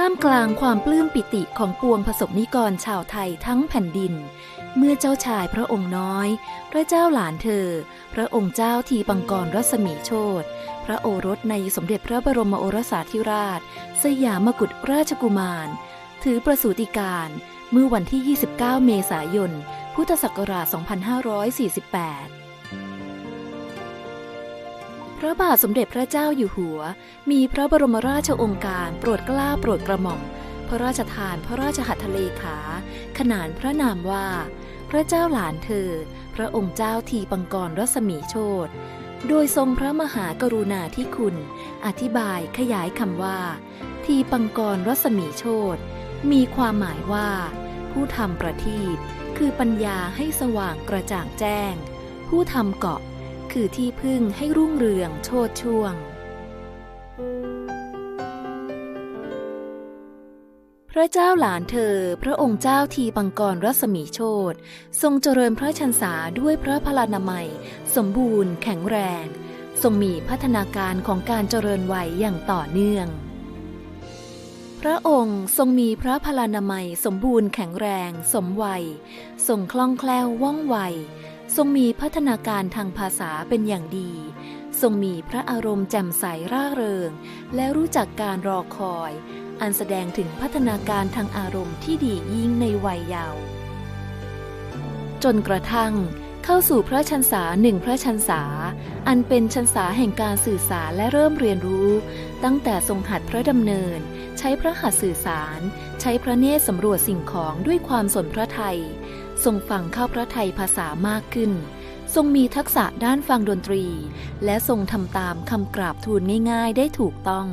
ท่ามกลางความปลื้มปิติของปวงผสมนิกรชาวไทยทั้งแผ่นดิน เมื่อเจ้าชายพระองค์น้อย พระเจ้าหลานเธอ พระองค์เจ้าทีปังกรรัศมีโชตพระโอรสในสมเด็จพระบรมโอรสาธิราช สยามกุฎราชกุมาร ถือประสูติการเมื่อวันที่ 29 เมษายน พุทธศักราช 2548 พระบาทสมเด็จพระเจ้าอยู่หัว มีพระบรมราชโองการโปรดเกล้าโปรดกระหม่อม พระราชทานพระราชหัตถเลขา ขนานพระนามว่า พระเจ้าหลานเธอ พระองค์เจ้าทีปังกรรัศมีโชตโดยทรงพระมหากรุณาธิคุณ อธิบายขยายคำว่า ทีปังกรรัศมีโชตมีความหมายว่า ผู้ทำประทีปคือปัญญาให้สว่างกระจ่างแจ้ง ผู้ทำเกาะ คือที่พึ่งให้รุ่งเรืองโชดช่วง พระเจ้าหลานเธอ พระองค์เจ้าทีปังกรรัศมีโชตทรงเจริญพระชันษาด้วยพระพลานามัย สมบูรณ์ แข็งแรง ทรงมีพัฒนาการของการเจริญวัยอย่างต่อเนื่องพระองค์ทรงมีพระพลานามัยสมบูรณ์แข็งแรง สมวัย ทรงคล่องแคล่วว่องไว ทรงมีพัฒนาการทางภาษาเป็นอย่างดี ทรงมีพระอารมณ์แจ่มใสร่าเริง และรู้จักการรอคอย อันแสดงถึงพัฒนาการทางอารมณ์ที่ดียิ่งในวัยเยาว์จนกระทั่งเข้าสู่พระชันษาหนึ่งพระชันษา อันเป็นชันษาแห่งการสื่อสารและเริ่มเรียนรู้ ตั้งแต่ทรงหัดพระดำเนิน ใช้พระหัตถ์สื่อสาร ใช้พระเนตรสำรวจสิ่งของด้วยความสนพระไทย ทรงฟังเข้าพระไทยภาษามากขึ้น ทรงมีทักษะด้านฟังดนตรี และทรงทำตามคำกราบทูลง่ายๆ ได้ถูกต้อง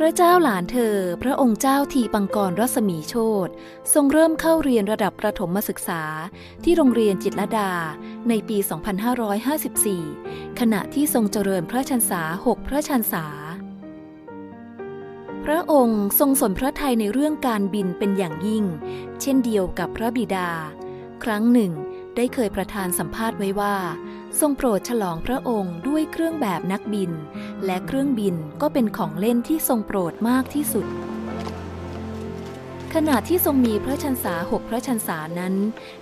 พระเจ้าหลานเธอ พระองค์เจ้าทีปังกรรัศมีโชตทรงเริ่มเข้าเรียนระดับประถมศึกษา ที่โรงเรียนจิตรดาในปี 2554 ขณะที่ทรงเจริญพระชันษาหกพระชันษา พระองค์ทรงสนพระทัยในเรื่องการบินเป็นอย่างยิ่ง เช่นเดียวกับพระบิดา ครั้งหนึ่ง ได้เคยประทานสัมภาษณ์ไว้ว่า ทรงโปรดฉลองพระองค์ด้วยเครื่องแบบนักบิน และเครื่องบินก็เป็นของเล่นที่ทรงโปรดมากที่สุดขณะที่ทรงมีพระชันษาหกพระชันษานั้น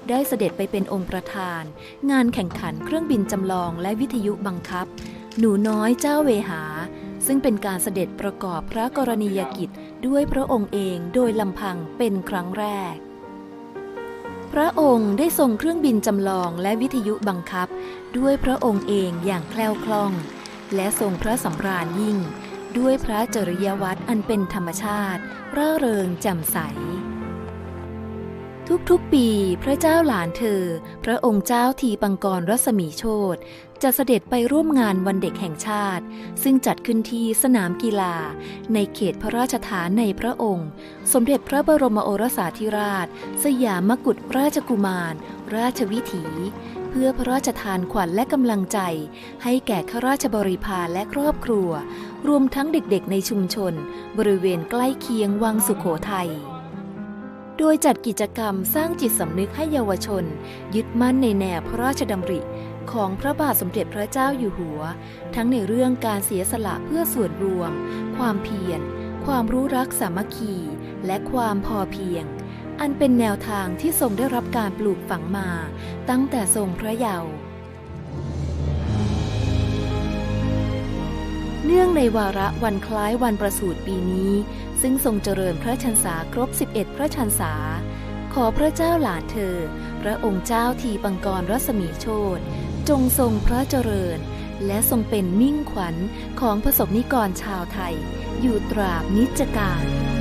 ได้เสด็จไปเป็นองค์ประธาน งานแข่งขันเครื่องบินจำลองและวิทยุบังคับ หนูน้อยเจ้าเวหา ซึ่งเป็นการเสด็จประกอบพระกรณียกิจด้วยพระองค์เองโดยลำพังเป็นครั้งแรก พระองค์ได้ทรงเครื่องบินจำลองและวิทยุบังคับ ด้วยพระองค์เองอย่างแคล่วคล่อง และทรงพระสำราญยิ่ง ด้วยพระจริยวัตรอันเป็นธรรมชาติร่าเริงแจ่มใส ทุกๆ ปีพระเจ้าหลานเธอ พระองค์เจ้าทีปังกรรัศมีโชตจะเสด็จไปร่วมงานวันเด็กแห่งชาติ ซึ่งจัดขึ้นที่สนามกีฬา ในเขตพระราชฐานในพระองค์ สมเด็จพระบรมโอรสาธิราช สยามกุฎราชกุมาร ราชวิถี เพื่อพระราชทานขวัญและกำลังใจ ให้แก่ข้าราชบริพารและครอบครัว รวมทั้งเด็กๆในชุมชน บริเวณใกล้เคียงวังสุขโขทัย โดยจัดกิจกรรมสร้างจิตสำนึกให้เยาวชน ยึดมั่นในแนวพระราชดำริ ของพระบาทสมเด็จพระเจ้าอยู่หัว ทั้งในเรื่องการเสียสละเพื่อส่วนรวม ความเพียร ความรู้รักสามัคคี และความพอเพียง อันเป็นแนวทางที่ทรงได้รับการปลูกฝังมา ตั้งแต่ทรงพระเยาว์ เนื่องในวาระวันคล้ายวันประสูติปีนี้ ซึ่งทรงเจริญพระชันษาครบ 11 พระชันษา ขอพระเจ้าหลานเธอ พระองค์เจ้าทีปังกรรัศมีโชตจงทรงพระเจริญ และทรงเป็นมิ่งขวัญของประสบนิกรชาวไทย อยู่ตราบนิจการ